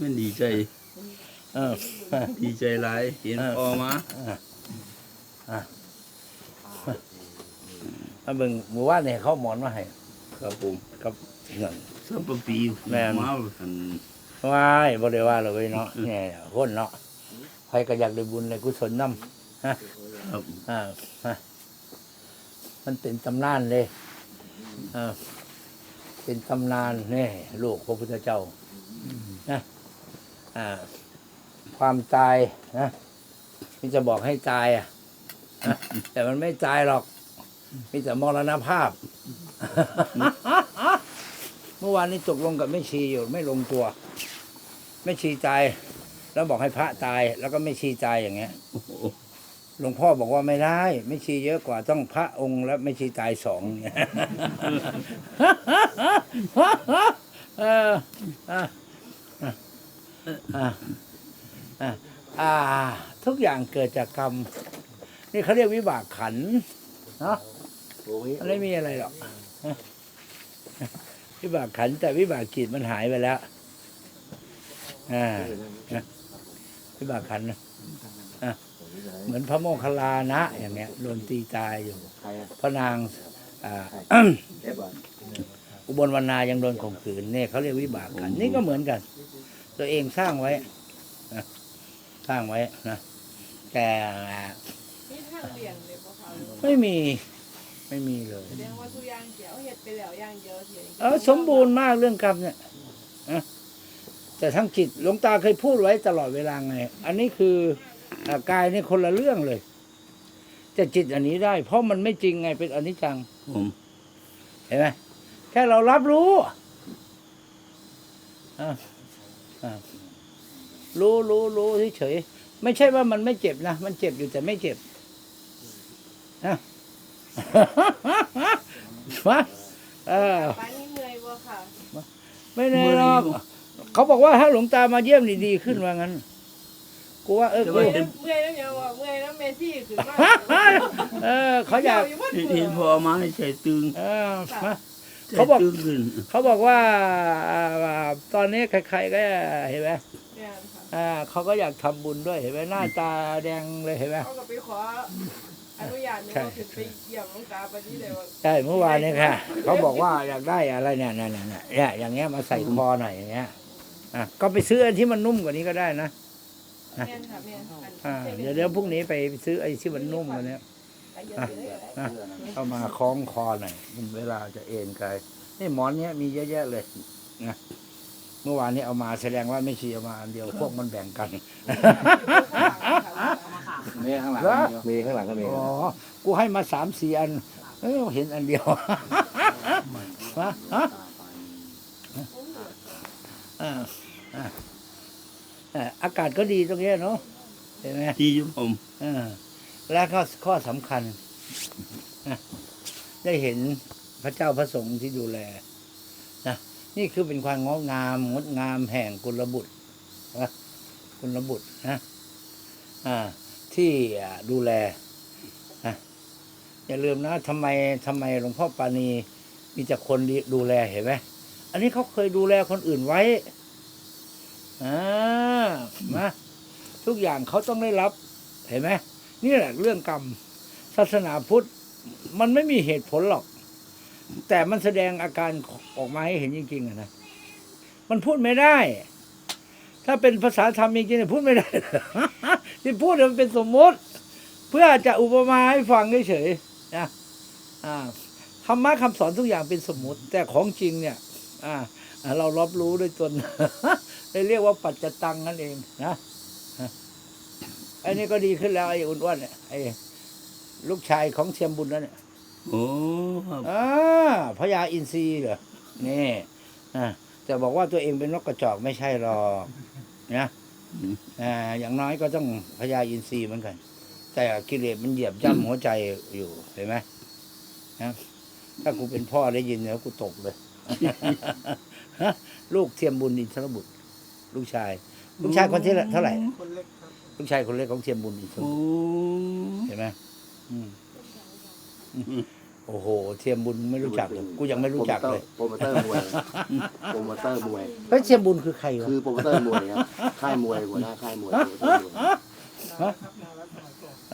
มันดีใจดีใจหลายเห็นพอมามาเบิ่งหมู่บ้านเนี่ยเขาหมอนมาให้ครับผมกับเงินสัมปีแม่มาหันว้ายบ่ได้ว่าเลยเว้ยเนาะเนี่ยคนเนาะใครก็อยากได้บุญในกุศลน้ำฮะมันเป็นตำนานเลยอ่า เป็นตำนานนี่ลูกพระพุทธเจ้านะอ่าความตายนะที่จะบอกให้ตายอะนะแต่มันไม่ตายหรอกมีแต่มรณภาพ เมื่อวานนี้ตกลงกับแม่ชีอยู่ไม่ลงตัวแม่ชีตาย แล้วบอกให้พระตาย แล้วก็แม่ชีตายอย่างเงี้ย หลวงพ่อบอกว่าไม่ได้ ไม่ชีเยอะกว่าต้องพระองค์และไม่ชีตายสองเนี่ยทุกอย่างเกิดจากกรรม นี่เขาเรียกวิบากขันเนาะไม่มีอะไรหรอกวิบากขันแต่วิบากจิตมันหายไปแล้วอ่าวิบากขันนะอะ เหมือนพระโมคคัลลานะ อย่างเงี้ยโดนตีตายอยู่ ใครอะพระนางอ่า เจ็บอะอุบลวรรณายังโดนข่มขืนเนี่ยเขาเรียกวิบากขันธ์นี่ก็เหมือนกัน ตัวเองสร้างไว้นะสร้างไว้นะแต่นี่ทางเลี่ยงเลยบ่คะไม่มีไม่มีเลย แสดงว่าทุกอย่างเกี่ยวเฮ็ดไปแล้วอย่างเดียวเสียเออสมบูรณ์มากเรื่องกรรมเนี่ยนะแต่ทั้งจิตหลวงตาเคยพูดไว้ตลอดเวลาไง อันนี้คืออา กายนี่คนละเรื่องเลยแต่จิตอันนี้ได้ เพราะมันไม่จริงไงเป็นอนิจจังผมเห็นไหมแค่เรารับรู้อะอะรู้รู้รู้เฉยๆไม่ใช่ว่ามันไม่เจ็บนะ มันเจ็บอยู่แต่ไม่เจ็บนะวะเออป้านี่เมื่อยบ่ค่ะไม่แน่หรอกเขาบอกว่าถ้าหลวงตามาเยี่ยมนี่ดีขึ้นว่างั้น กูว่าเออกู เมื่อยน้ำเมื่อยน้ำยังว่าเมื่อยน้ำเมซี่ขึ้นมาเออเขาอยากอยู่วัดเห็นเมื่เห็นพ่อมาให้ใจตึงเออมาใจเขาบอกตึงขึ้นเขาบอกว่าอ่าตอนนี้ใครๆก็เห็นไหมเนี่ยค่ะอ่าเขาก็อยากทำบุญด้วยเห็นไหมหน้าตาแดงเลยเห็นไหมเขาก็ไปขออนุญาตนี่ว่าขึ้นไปเยี่ยมหลวงตาปานนี้เลยว่าใช่เมื่อวานนี้ค่ะ เขาบอกว่าอยากได้อะไรเนี่ยเนี่ยเนี่ยเนี่ยเนี่ยอย่างเงี้ยมาใส่คอหน่อยอย่างเงี้ยอะก็ไปซื้ออันที่มันนุ่มกว่านี้ก็ได้นะแม่ นค่ะแม่นอันอ่าเดี๋ยวเดี๋ยวพรุ่งนี้ไปซื้อไอ้ที่มันนุ่มกว่านี้ไปเยอะเลยนะเอามาคล้องคอหน่อยมันเวลาจะเอ็นกายนี่หมอนเนี้ยมีเยอะแยะเลยนะเมื่อวานนี้เอามาแสดงว่าไม่ชีเอามาอันเดียวพวกมันแบ่งกันมีข้างหลังเหรอมีข้างหลังก็มีอ๋อกูให้มาสามสี่อันเออเห็นอันเดียวฮะฮะอ่า อ่าอ่าอากาศก็ดีตรงเนี้ยเนาะเห็นไหมที่อยู่ผมอ่าและก็ข้อสำคัญนะได้เห็นพระเจ้าพระสงฆ์ที่ดูแลนะนี่คือเป็นความงดงามงดงามแห่งกุลบุตรนะกุลบุตรนะอ่าที่อ่าดูแลนะอย่าลืมนะทำไมทำไมหลวงพ่อปานีมีแต่คนดีดูแลเห็นไหมอันนี้เขาเคยดูแลคนอื่นไว้ อ่ามาทุกอย่างเขาต้องได้รับ เห็นไหมนี่แหละเรื่องกรรม ศาสนาพุทธ มันไม่มีเหตุผลหรอก แต่มันแสดงอาการออกมาให้เห็นจริงๆนะมันพูดไม่ได้ ถ้าเป็นภาษาธรรมจริงๆเนี่ยพูดไม่ได้ ที่พูดเนี่ยมันเป็นสมมติ เพื่อจะอุปมาให้ฟังเฉยๆนะอ่าธรรมะคำสอนทุกอย่างเป็นสมมติ แต่ของจริงเนี่ย อ่า เรารับรู้ด้วยตนเลยเรียกว่าปัจจตังนั่นเองนะไอ้นี่ก็ดีขึ้นแล้วไอ้อ้วนๆเนี่ยไอ้ลูกชายของเทียมบุญนั่นเนี่ยโอ้ครับอ่าพญาอินทรีเหรอนี่อ่าแต่บอกว่าตัวเองเป็นนกกระจอกไม่ใช่หรอกนะอ่าอย่างน้อยก็ต้องพญาอินทรีเหมือนกัน แต่กิเลสมันเหยียบย่ำหัวใจอยู่เห็นไหมนะถ้ากูเป็นพ่อได้ยินแล้วกูตกเลย ฮะลูกเทียมบุญอินทรบุตร ลูกชาย ลูกชายคนที่เท่าไหร่คนเล็กครับลูกชายคนเล็กของเทียมบุญอินทรโอ้บุตรเห็นไหมอืมอืมโอ้โห เทียมบุญไม่รู้จักเลยกูยังไม่รู้จักเลยโปรโมเตอร์มวยโปรโมเตอร์มวยเฮ้ยเทียมบุญคือใครวะคือโปรโมเตอร์มวยครับค่ายมวยหัวหน้าค่ายมวยโปรโมเตอร์มวย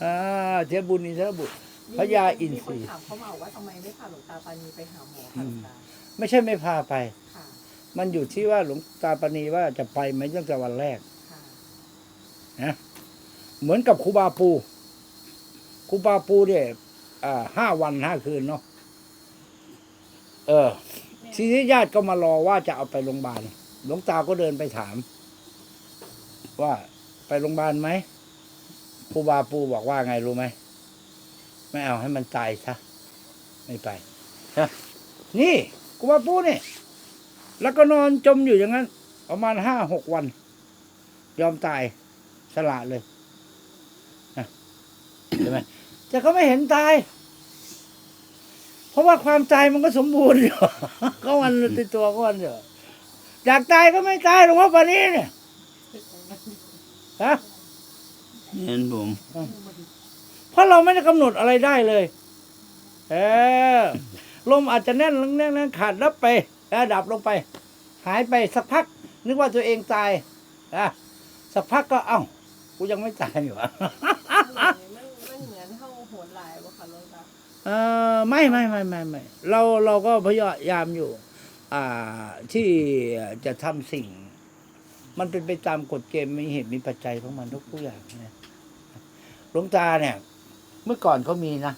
อ่าเทียมบุญนี่เทียมบุญพญาอินทรีมีคนถามเขามาว่าทำไมไม่พาหลวงตาปานีไปหาหมอค่ะหลวงตาไม่ใช่ไม่พาไปค่ะ มันอยู่ที่ว่าหลวงตาปณีว่าจะไปไหมตั้งแต่วันแรกค่ะเหมือนกับครูบาปูครูบาปูเนี่ยอ่าห้าวันห้าคืนเนาะเออ ทีนี้ญาติก็มารอว่าจะเอาไปโรงพยาบาลหลวงตาก็เดินไปถาม ว่าไปโรงพยาบาลไหมครูบาปูบอกว่าไงรู้ไหมไม่เอาให้มันตายซะไม่ไปฮะนี่ครูบาปูนี่ แล้วก็นอนจมอยู่อย่างนั้น ประมาณห้าหกวัน ยอมตายสละเลยนะใช่ไหมแต่เขาไม่เห็นตาย เพราะว่าความตายมันก็สมบูรณ์อยู่ก็มันติดตัวก็มันอยู่อยากตายก็ไม่ตายหรอกว่าป่านนี้เนี่ยฮะเห็นผมเพราะเราไม่ได้กำหนดอะไรได้เลย เออลมอาจจะแน่นลงแน่นแน่นขาดดับไป แล้วดับลงไป หายไปสักพัก นึกว่าตัวเองตายอะสักพักก็เอ้ากูยังไม่ตายอยู่อะมันมันเหมือนเข้าโหนหลายวะค่ะหลวงตาเออไม่ไม่ไม่ไม่ไม่เราเราก็พยายามอยู่ อ่าที่จะทำสิ่ง มันเป็นไปตามกฎเกณฑ์มีเหตุมีปัจจัยของมันทุกทุกอย่างนะหลวงตาเนี่ย เมื่อก่อนเขามีนะ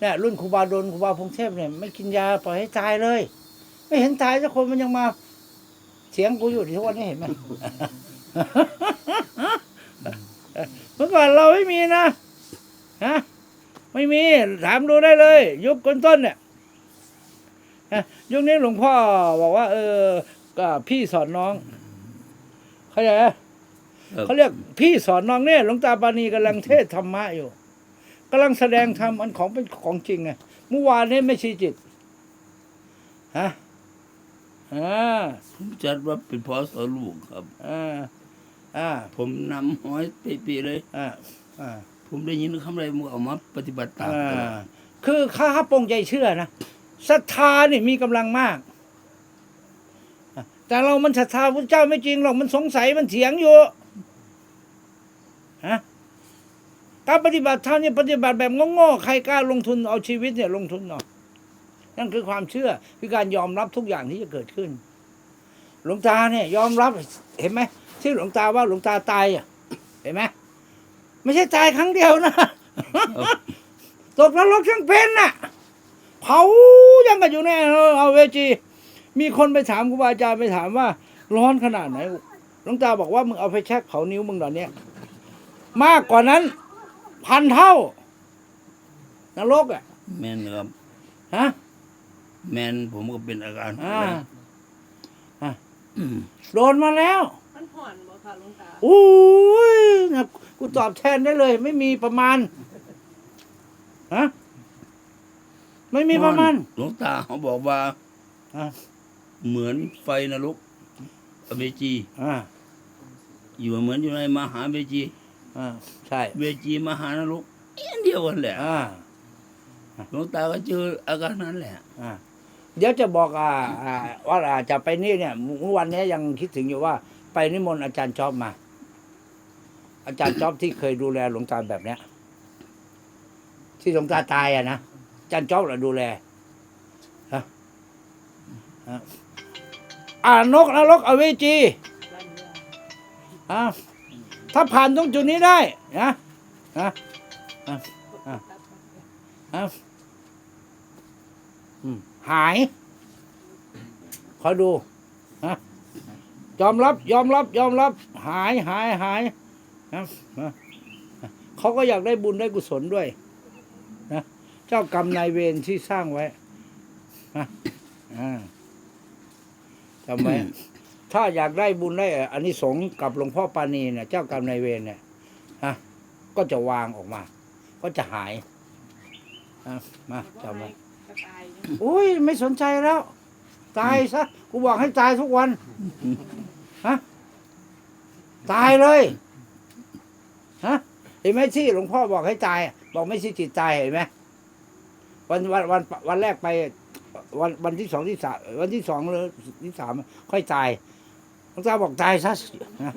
เนี่ยรุ่นครูบาดลครูบาพงเทพเนี่ยไม่กินยาปล่อยให้ตายเลย ไม่เห็นตายสักคนมันยังมาเถียงกูอยู่ที่ทุกวันนี้เห็นไหมเมื่อก่อนเราไม่มีนะฮะไม่มีถามดูได้เลย ยุคคนต้นเนี่ยฮะยุคนี้หลวงพ่อบอกว่า เออก็พี่สอนน้องเข้าใจไหมครับเขาเรียกพี่สอนน้องเนี่ยหลวงตาปานีกำลังเทศธรรมะอยู่ กำลังแสดงธรรมอันของเป็นของจริงไงเมื่อวานนี้ไม่ชีจิตฮะอ่าผมจัดว่าเป็นพอสอลูกครับอ่าอ่าผมนำห้อยไปปีเลยอ่าอ่าผมได้ยินคำอะไรมึงเอามาปฏิบัติตามอ่าตลอดคือข้าพปรงใจเชื่อนะศรัทธานี่มีกำลังมากอะแต่เรามันศรัทธาพระเจ้าไม่จริงหรอกมันสงสัยมันเถียงอยู่ฮะ การปฏิบัติธรรมเนี่ยปฏิบัติแบบโง่ๆใครกล้าลงทุนเอาชีวิตเนี่ยลงทุนเนาะนั่นคือความเชื่อคือการยอมรับทุกอย่างที่จะเกิดขึ้น หลวงตาเนี่ย ยอมรับเห็นไหมที่หลวงตาว่าหลวงตาตายอะเห็นไหมไม่ใช่ตายครั้งเดียวนะตกนรกทั้งเป็นน่ะเผายังกันอยู่แน่เอาเวจี มีคนไปถามครูบาอาจารย์ไปถามว่า ร้อนขนาดไหนหลวงตาบอกว่ามึงเอาไฟแช็กเผานิ้วมึงตอนเนี้ยมากกว่านั้น พันเท่านรกอะ แม่นครับฮะแม่นผมก็เป็นอาการอ่าอะอืมโดนมาแล้ว มันผ่อนบ่ค่ะหลวงตาอุ้ยนะกูตอบแทนได้เลย ไม่มีประมาณฮะไม่มีประมาณ หลวงตาเขาบอกว่าอะ เหมือนไฟนรกอเวจีอ่าอยู่เหมือนอยู่ในมหาเวจี อ่าใช่เวจีมหานรกอันเดียวกันแหละอ่าหลวงตาก็เจออาการนั้นแหละอ่าเดี๋ยวจะบอกอ่าอ่าว่าอ่าจะไปนี่เนี่ยเมื่อวันนี้ยังคิดถึงอยู่ว่า ไปนิมนต์อาจารย์จอบมา อาจารย์จอบที่เคยดูแลหลวงตาแบบเนี้ย ที่หลวงตาตายอะนะอาจารย์จอบเราดูแลฮะฮะอ่านกนรกอเวจีอ่า ถ้าผ่านตรงจุดนี้ได้นะนะนะนะอืมหายคอยดูฮะยอมรับ ยอมรับ ยอมรับ หายหายหายนะนะเขาก็อยากได้บุญได้กุศลด้วยนะเจ้ากรรมนายเวรที่สร้างไว้นะอ่าจำไว้ ถ้าอยากได้บุญได้อันนี้สงกับหลวงพ่อปานีเนี่ย เจ้ากรรมนายเวรเนี่ยฮะก็จะวางออกมา ก็จะหายอะมาจำไว้อุ้ยไม่สนใจแล้ว ตายซะกูบอกให้ตายทุกวันฮะตายเลยฮะเห็นไหมที่หลวงพ่อบอกให้ตาย บอกไม่ใช่จิตตายเห็นไหมวันวันวันวันแรกไปวันวันที่สองที่สามวันที่สองหรือที่สามค่อยตาย หลวงตาบอกตายซะนะ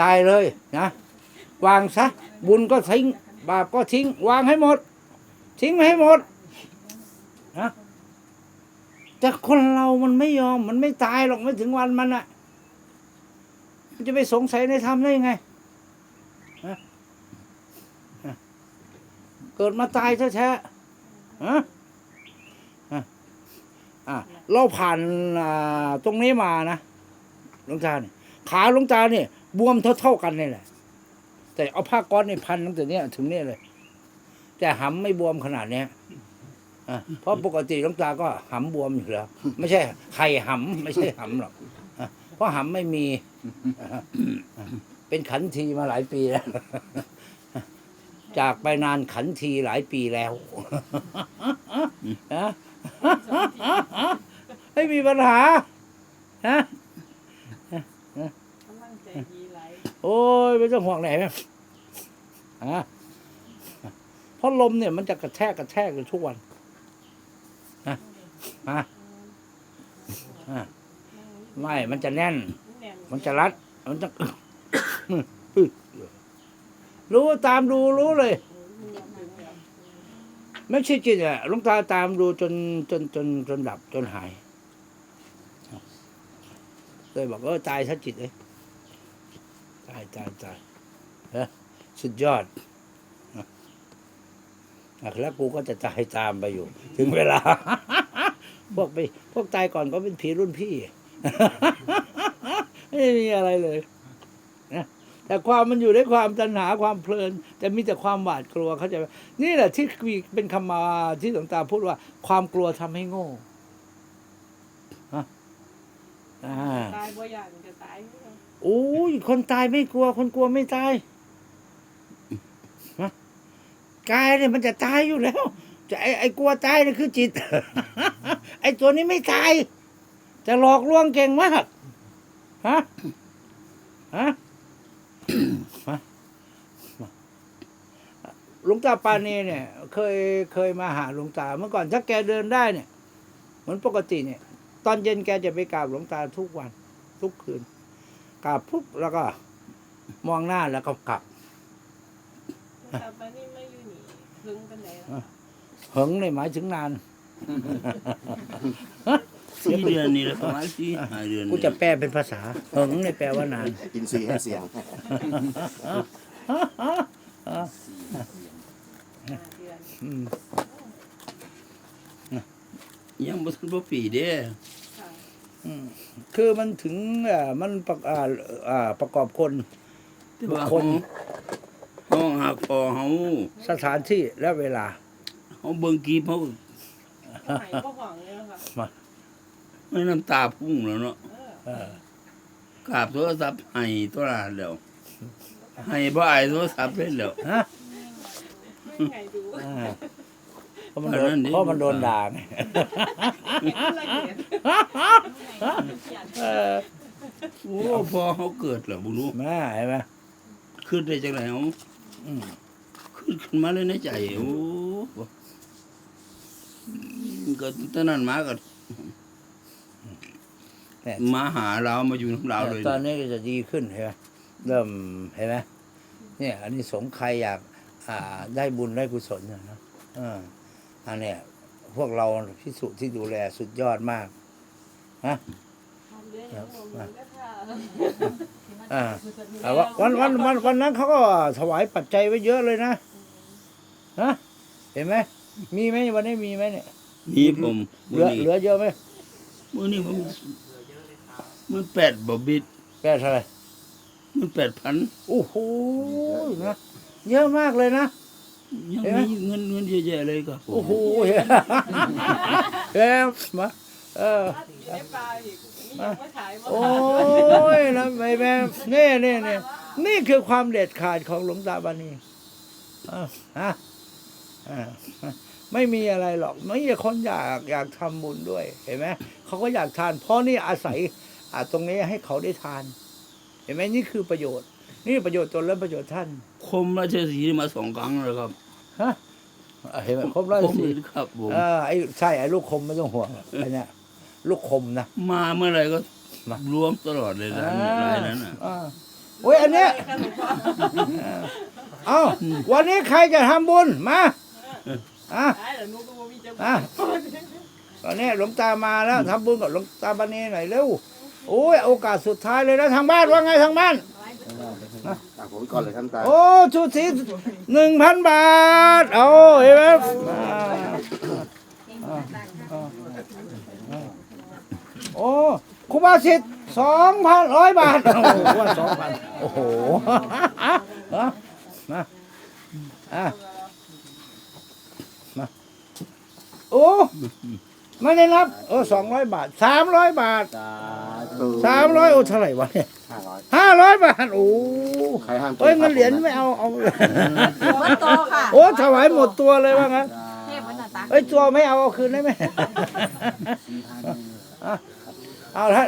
ตายเลยนะวางซะบุญก็ทิ้ง บาปก็ทิ้ง วางให้หมด ทิ้งให้หมดนะแต่คนเรามันไม่ยอม มันไม่ตายหรอกไม่ถึงวันมันอะมันจะไปสงสัยในธรรมได้ยังไงเกิดมาตายแท้ๆฮะฮะอะเราผ่านอ่าตรงนี้มานะ ลวงตาเนี่ยขาหลวงตาเนี่ยบวมเท่าๆกันนี่แหละ แต่เอาผ้าก้อนนี่พันตั้งแต่เนี้ยถึงเนี่ยเลย แต่หำไม่บวมขนาดเนี้ยอะเพราะปกติหลวงตาก็หำบวมอยู่แล้ว ไม่ใช่ไข่หำไม่ใช่หำหรอกเพราะหำไม่มี เป็นขันทีมาหลายปีแล้ว จากไปนานขันทีหลายปีแล้วนะไม่มีปัญหานะ กำลังใจดีหลายโอ้ยไม่ต้องห่วงไหนไหมฮะเพราะลมเนี่ยมันจะกระแทกกระแทกอยู่ทุกวันนะฮะฮะไม่ มันจะแน่น แน่นมันจะรัด มันจะรู้ตามดูรู้เลย ไม่ใช่จิตอะหลุงตาตามดูจนจนจนจนดับจนหาย เลยบอกเออตายถ้าจิตเลยตายตายตายเฮ้สุดยอดอะแล้วกูก็จะตายตามไปอยู่ ถึงเวลา พวกไป พวกตายก่อนก็เป็นผีรุ่นพี่ ไม่มีอะไรเลยนะแต่ความมันอยู่ในความตัณหาความเพลิน แต่มีแต่ความหวาดกลัวเข้าใจไหมนี่แหละที่เป็นคำมาที่หลวงตาพูดว่า ความกลัวทำให้โง่ อ่าตายบ่อย่างจะตายเด้อโอ้ยคนตายไม่กลัว คนกลัวไม่ตายฮะกายเนี่ยมันจะตายอยู่แล้วแต่ไอ้ไอ้กลัวตายนี่คือจิต ไอ้ตัวนี้ไม่ตาย จะหลอกลวงเก่งมากฮะฮะฮะหลวงตาปานีเนี่ย เคยเคยมาหาหลวงตาเมื่อก่อนถ้าแกเดินได้เนี่ย เหมือนปกติเนี่ย ตอนเย็นแกจะไปกราบหลวงตาทุกวัน ทุกคืนกราบปุ๊บแล้วก็มองหน้าแล้วก็กลับแต่ปานนี้มาอยู่นี่เพิ่งปานใดแล้วเหิงในหมายถึงนานสี่เดือนนี่แหละประมาณสี่ห้าเดือนกูจะแปลเป็นภาษาเหิงในแปลว่านานอินทรีย์ให้เสียงห้าเดือนอืม ยังบ่ทันบ่ปีเด้ค่ะอืมคือมันถึงอ่ามันประอ่าอ่าประกอบคน แต่ว่าคนห้องหักคอเฮาสถานที่และเวลา เฮาเบิ่งกีบเฮาไหนบ่หวังเลยค่ะไม่น้ำตาพุ่งแล้วเนาะเออ เออกราบโทรศัพท์ให้ตัวละแล้วให้บ่อายโทรศัพท์เลยแล้ว ฮะไม่ไงดู อ่า เพราะมันโดอันนั้นนนี่เพราะมันโดนด่าไงละเอียดเออโอ้พอเฮาเกิดแล้วบ่รู้แม่เห็นไหมขึ้นได้จังได๋เฮาอืมขึ้นขึ้นมาเลยในใจโอ้ก็ตอนนั้นมาก็แต่มาหาเรามาอยู่น้ำเราเลยตอนนี้ก็จะดีขึ้นเห็นไหมเริ่มเห็นไหมเนี่ย อันนี้สงส์ใครอยาก อ่า ได้บุญได้กุศลเนี่ยนะเออ อันเนี้ยพวกเราพิสุที่ดูแลสุดยอดมากทำเรื่องอย่างผมมันก็ท่าอ่าอ่าวันวันวันวันวันนั้นเขาก็ถวายปัจจัยไว้เยอะเลยนะฮะเห็นไหมมีไหมวันนี้มีไหมเนี่ยนี่ผมเหมืลืออนี้เหลือเยอะไหมมือนี้ผมมันแปดบบิดแก้เท่าไหร่มันแปดพันโอ้โหนะเยอะมากเลยนะ ยังเห็นไหมมีเงินเงินเยอะแยะเลยครับผมโอ้โหเฮ้ยเฮ้ยมาเอออยู่ในป่าอีกมีอย่างมาขายมาโอ้ยนะแม่แม่นี่นี่นี่นี่คือความเด็ดขาดของหลวงตาบานีอ่าฮะอ่าไม่มีอะไรหรอกไม่มีคนอยากอยากทำบุญด้วย เห็นไหมเขาก็อยากทาน เพราะนี่อาศัยอ่าตรงนี้ให้เขาได้ทาน เห็นไหมนี่คือประโยชน์ นี่ประโยชน์ตนและประโยชน์ท่าน คมราชสีห์มาสองครั้งแล้วครับฮะเห็นไหมครบร้อยผมสี่ครับผมเออไอ้ใช่ไอ้ลูกคมไม่ต้องห่วงไอ้เนี่ยลูกคมนะ มาเมื่อไหรก็มารวมตลอดเลยร้านนี้ร้านนั้นน่ะ อ่าโอ้ยอันเนี้ยเอ้าวันนี้ใครจะทำบุญมาอะได้แต่หนูก็บ่มีจังหวะอะตอนนี้หลวงตามาแล้วทำบุญกับหลวงตาบันนีหน่อยเร็วโอ้ยโอกาสสุดท้ายเลยนะทางบ้านว่าไงทางบ้านอะ ผมก่อนเลยท่านตาโอ้ชุดสีหนึ่งพันบาท เอาเห็นไหมอ่าอ่าอ่าอ่าโอ้ครูบาสิทธิ์สองพันร้อยบาทโอ้โหว่าสองพันโอ้โหเอามาอะมาโอ้ไม่ได้นับโอ้สองร้อยบาทสามร้อยบาทสาธุสามร้อยโอ้เท่าไหร่วะเนี่ย ห้าร้อยห้าร้อยบาทโอ้ใครห้ามเอ้ยเงินเหรียญไม่เอาเอาวัดโตค่ะโอ้ถวายหมดตัวเลยว่างั้นเทพวัดหน้าตาเอ้ยตัวไม่เอาเอาคืนได้ไหมอะเอาละ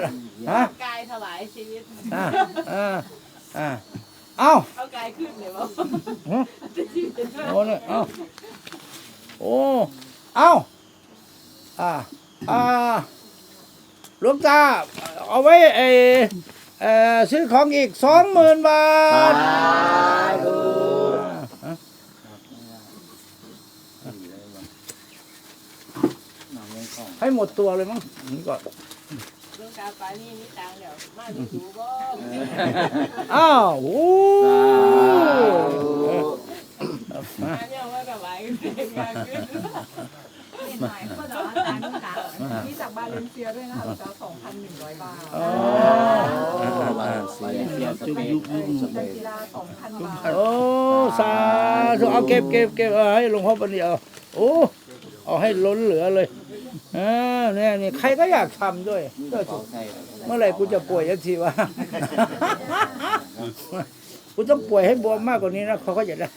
ฮะกายถวายชีวิต อะอะอะเอาเอากายขึ้นเลยบ่หึโอ้เนี่ยเอาโอ้เอาอะอ่าหลวงตาเอาไว้เออ เออซื้อของอีกสองหมื่นบาทให้หมดตัวเลยมั้งนี่ก่อนเรื่องการไปนี่มีตังค์แล้วมาดูดูบ่อ้าวโอ้มาเนี่ยว่าถวายกันเองงานขึ้น หน่อยก็จะอาจารย์ลูกตามีจากบาเลนเซียด้วยนะคะจะสองพันหนึ่งร้อยบาทอ๋อมาเสียเสียสเปนสเปนกีฬาสองพันบาทโอ้สาธุเอาเก็บเก็บเก็บเอาให้หลวงพ่อปณีเอาโอ้เอาให้ล้นเหลือเลยอ่าเนี่ยนี่ใครก็อยากทำด้วยเออถูกเมื่อไหร่กูจะป่วยยักทีวะกูต้องป่วยให้บวมมากกว่านี้นะเขาก็จะได้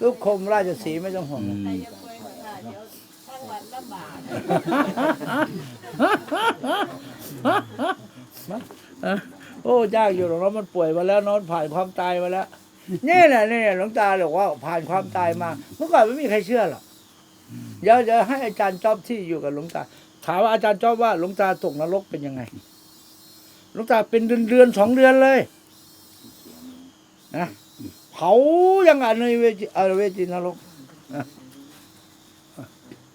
ลูกคมราชสีห์ไม่ต้องห่วงอืนะมใครจะป่วยหัวหน้าเดี๋ยวทั้งวันลำบากโอ้ยากอยู่หรอกเนาะมันป่วยมาแล้วเนอนผ่านความตายมาแล้วนี่แหละนี่หลวงตาบอกว่าผ่านความตายมา เมื่อก่อนไม่มีใครเชื่อหรอกเดี๋ยวจะให้อาจารย์จอบที่อยู่กับหลวงตา ถามว่าอาจารย์จอบว่าหลวงตาตกนรกเป็นยังไงหลวงตาเป็นเดือนเดือนๆสองเดือนเลย นะเผายังอันในเวจีเอ่อเวจีนรกนะ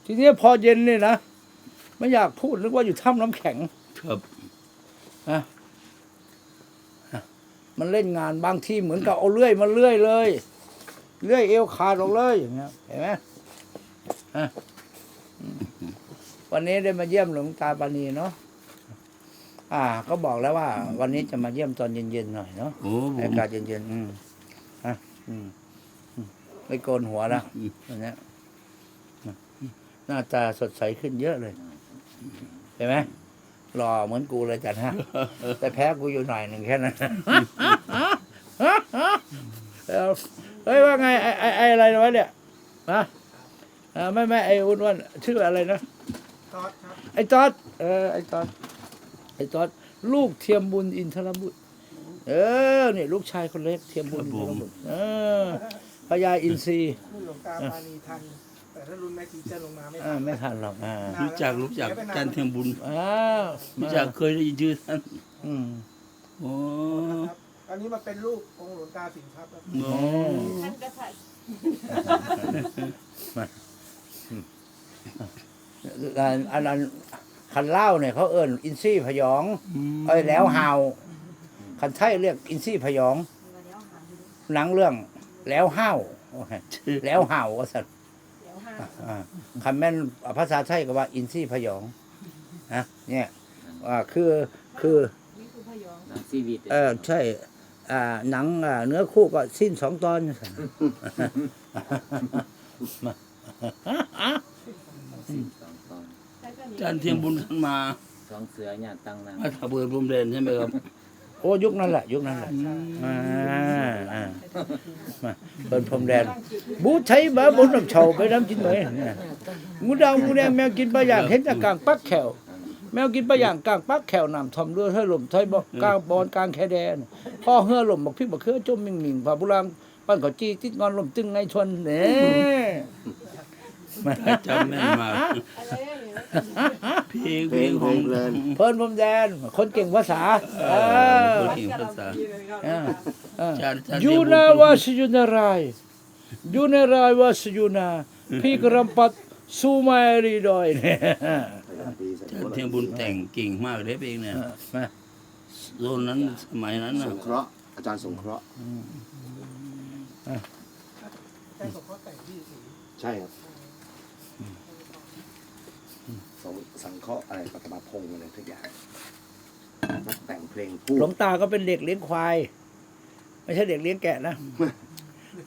ทีนี้พอเย็นนี่นะไม่อยากพูดนึกว่าอยู่ถ้ำน้ำแข็งครับมันเล่นงานบางที่เหมือนกับเอาเลื่อยมาเลื่อยเลยเลื่อยเอวขาดออกเลยอย่างเงี้ยเห็นไหมฮะอืมวันนี้ได้มาเยี่ยมหลวงตาปานีเนาะ อ่า ก็บอกแล้วว่า วันนี้จะมาเยี่ยมตอนเย็นๆหน่อยเนาะโอ้ผอามกาศเย็นๆอืมฮะอืมอืมไม่โกนหัวละอืมอันเนี้ยหน้าตาสดใสขึ้นเยอะเลยเห็นไหมหล่อเหมือนกูเลยจันฮะ แต่แพ้กูอยู่หน่อยหนึ่งแค่นั้นเอาเฮ้ยว่าไงไอ้ไอ้ไอ้อะไรวะเนี่ยนะอ่าไม่ไม่ไอ้อ้วนๆชื่ออะไรนะไอ้จอดเออไอ้จอดไอ้จอดลูกเทียมบุญอินทรบุตร เออนี่ลูกชายคนเล็กเทียมบุญอินทรบุตรเออพญาอินทรีย์รุ่นหลวงตาปานีทันแต่ถ้ารุ่นแม่ทีจะลงมาไม่อ่าทันไม่ทันหรอกอ่ารู้จักรู้จักจันเทียมบุญอ้าวรู้จักเคยได้ยินชื่อท่านอืมโอ้ครับอันนี้มาเป็นลูกองค์หลวงตาสิงห์ครับครับโอ้ท่านก็ทันอันอันนั้น คันเล่าเนี่ยเขาเอิ้นอินซี่พยอง เอ้ยแล้วหาวคันไทยเรียกอินซี่พยอง หนังเรื่องแล้วห้าวโอเคแล้วห้าวก็สัตว์เดี๋ยวห้าอ่าคำแม่นภาษาไทยก็ว่า อินซี่พยองนะเนี่ยอ่าคือคือนี่คือพยองชีวิตเออใช่อ่าหนังอ่าเนื้อคู่ก็สิ้นสองตอน ท่านก็หนีจันเทียมบุญท่านมาสองเสือเนี่ยตั้งนางมาถับเบิดพรมแดนใช่ไหมครับ โอ้ยุคนั้นแหละยุคนั้นแหละอืมอ่าอ่ามาเปิดพรมแดน บูใช้บาบุญน้ำเฉาไปน้ำกินไหมเนี่ยงูดาวงูแดงแมวกินปลาอย่างเห็นจากกลางปักแขวแมวกินปลาอย่างกลางปักแขวน้ำทอมเรือเฮ้ยหล่มไทยบอกกลางบอนกลางแคแดนพ่อเฮือหล่มบอกพี่บอกเคือจมมิงมิงพาบุรามปั้นเขาจี้ติดงอนหล่มตึงไงชนเน่จำแม่นมาก อะไรอย่าง เงี้ยเพลงเพลงขเพอลงงเพลิน เพิ่นพรมแดน คนเก่งภาษาเออคนเก่งภาษาเออเออจานจานยูนาวาสยูนารายยูนารายว่าสยูนาพี่กรำปัดสูมารีดอยเนี่ยประจำปีใส่จานหัวเทียงบุญแต่งเก่งมากเลยเพลงเนี่ยมาโซนนั้นสมัยนั้นสน่ะงเคราะห์อาจารย์สงเคราะห์ใช่สมเขาแต่งที่สีใช่ครับ สงสังเคราะห์อะไรปฐมาพงศ์อะไรทุกอย่างนักแต่งเพลงพูดหลวงตาก็เป็นเด็กเลี้ยงควาย ไม่ใช่เด็กเลี้ยงแกะนะ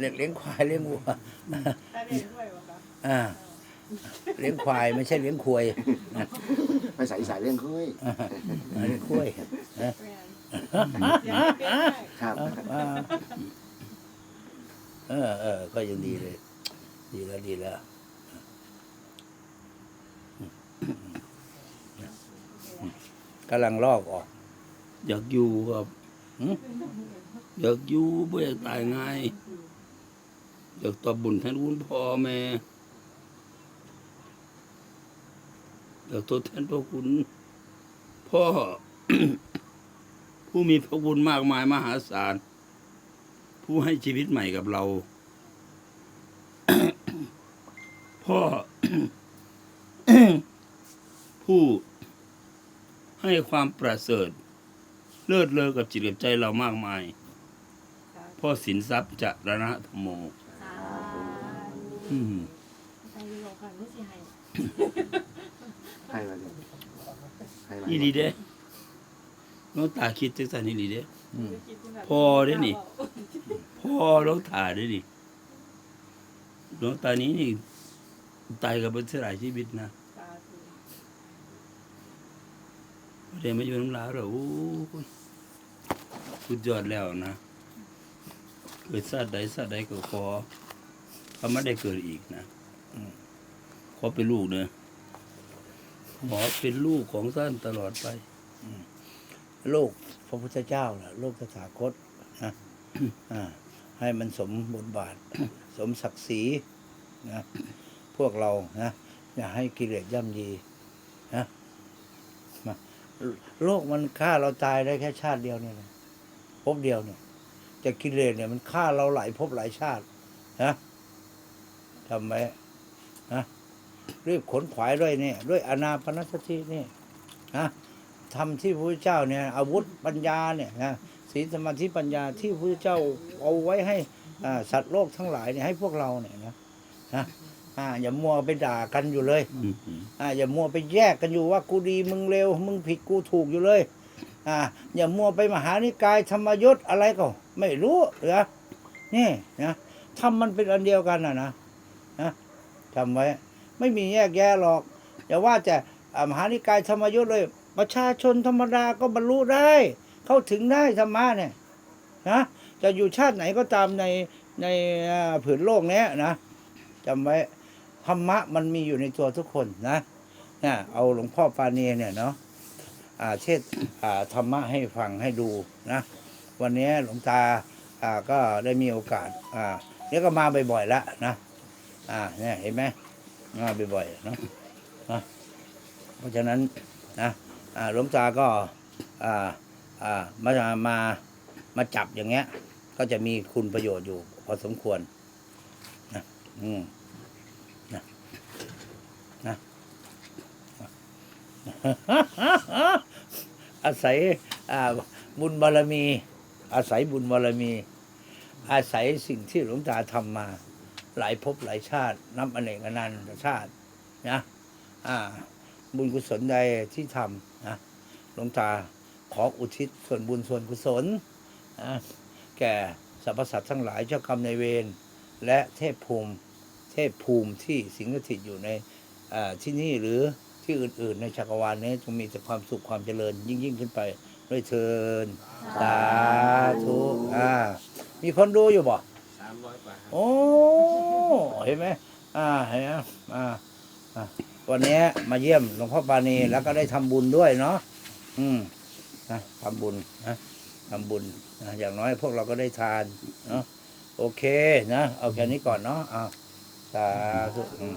เด็กเลี้ยงควายเลี้ยงวัวแต่เด็กด้วยวะคะอ่าเลี้ยงควายไม่ใช่เลี้ยงควยไปใส่สายเรื่องเคยอ่าเลี้ยงควยแม่นเสียงเป๊ะมากครับอ่าเออเออก็ยังดีเลย ดีแล้วดีแล้ว กำลังลอกออก อยากอยู่ครับหืมอยากอยู่ไม่อยากตายง่ายอยากตอบบุญแทนคุณพ่อแม่อยากทดแทนพระคุณ พ่อ ผู้มีพระคุณมากมายมหาศาล ผู้ให้ชีวิตใหม่กับเรา พ่อ ผู้ ให้ความประเสริฐ เลิศเลอกับจิตกับใจเรามากมายพ่อสินทรัพย์จะรณะธรรมโมอืมไปอยู่กับกันไม่สิให้ให้มาเลยให้มาอีหลีเด้น้องตาคิดจังสันอีหลีเด้อืมพอได้นี่พ่อน้องตาได้ดิน้องตานี้นี่ตายกับเป็นสลายชีวิตนะ เดี๋ยวมาอยู่น้ำลาวแล้วโอ้สุดยอดแล้วนะ เกิดชาติใดชาติใดก็ขอเขาไม่ได้เกิดอีกนะขอเป็นลูกเนอะขอเป็นลูกของท่านตลอดไปโลกพระพุทธเจ้าล่ะโลกตถาคตนะให้มันสมบทบาท สมศักดิ์ศรีนะพวกเรานะอย่าให้กิเลสย่ำยีนะ โลกมันฆ่าเราตายได้แค่ชาติเดียวเนี่ยนะภพเดียวเนี่ยแต่กิเลสเนี่ยมันฆ่าเราหลายภพหลายชาตินะทำไว้นะรีบขนขวายด้วยเนี่ย ด้วยอนาปนสตินี่นะทำที่พระเจ้าเนี่ย อาวุธปัญญาเนี่ยนะศีลสมาธิปัญญาที่พระเจ้าเอาไว้ให้อาสัตว์โลกทั้งหลายเนี่ยให้พวกเราเนี่ยนะนะ อ่าอย่ามัวไปด่ากันอยู่เลยอืมอืมอ่าอย่ามัวไปแยกกันอยู่ว่ากูดีมึงเลวมึงผิดกูถูกอยู่เลย อ่า อย่ามัวไปมหานิกายธรรมยุทธอะไรก็ไม่รู้เหรอนี่นะทำมันเป็นอันเดียวกันนะนะนะจำไว้ ไม่มีแยกแยะหรอก อย่าว่าแต่อ่ามหานิกายธรรมยุทธเลย ประชาชนธรรมดาก็บรรลุได้ เข้าถึงได้ธรรมะเนี่ยนะจะอยู่ชาติไหนก็ตามในในอ่าผืนโลกเนี้ยนะจำไว้ ธรรมะมันมีอยู่ในตัวทุกคนนะนะเอาหลวงพ่อปานีเนี่ยเนาะอ่าเทศอ่าธรรมะให้ฟังให้ดูนะวันนี้หลวงตาอ่าก็ได้มีโอกาสอ่าเนี่ยก็มาบ่อยๆแล้วนะอ่าเนี่ยเห็นไหมมาบ่อยๆเนาะนะเพราะฉะนั้นนะอ่าหลวงตาก็อ่าอ่ามามามาจับอย่างเงี้ย ก็จะมีคุณประโยชน์อยู่พอสมควรนะอืมนะนะ อาศัยบุญบารมี อาศัยบุญบารมี อาศัยสิ่งที่หลวงตาทำมา หลายภพหลายชาตินับอเนกอนันตชาตินะบุญกุศลใดที่ทำนะหลวงตาขออุทิศส่วนบุญส่วนกุศลนะแก่สรรพสัตว์ทั้งหลายเจ้ากรรมในเวรและเทพภูมิ เทพภูมิที่สิงสถิตอยู่ในที่นี่หรือ ที่อื่น ๆ ในจักรวาลนี้จงมีแต่ความสุขความเจริญยิ่งยิ่งขึ้นไปด้วยเทินสาธุอ่ามีคนดูอยู่บ่สามร้อยกว่าโอ้เห็นไหมอ่าเห็นไหมอ่าอ่าวันนี้มาเยี่ยมหลวงพ่อปานีแล้วก็ได้ทำบุญด้วยเนาะอืมนะทำบุญนะทำบุญนะอย่างน้อยพวกเราก็ได้ทานเนาะโอเคนะ เอาแค่นี้ก่อนเนาะอ่าสาธุอืม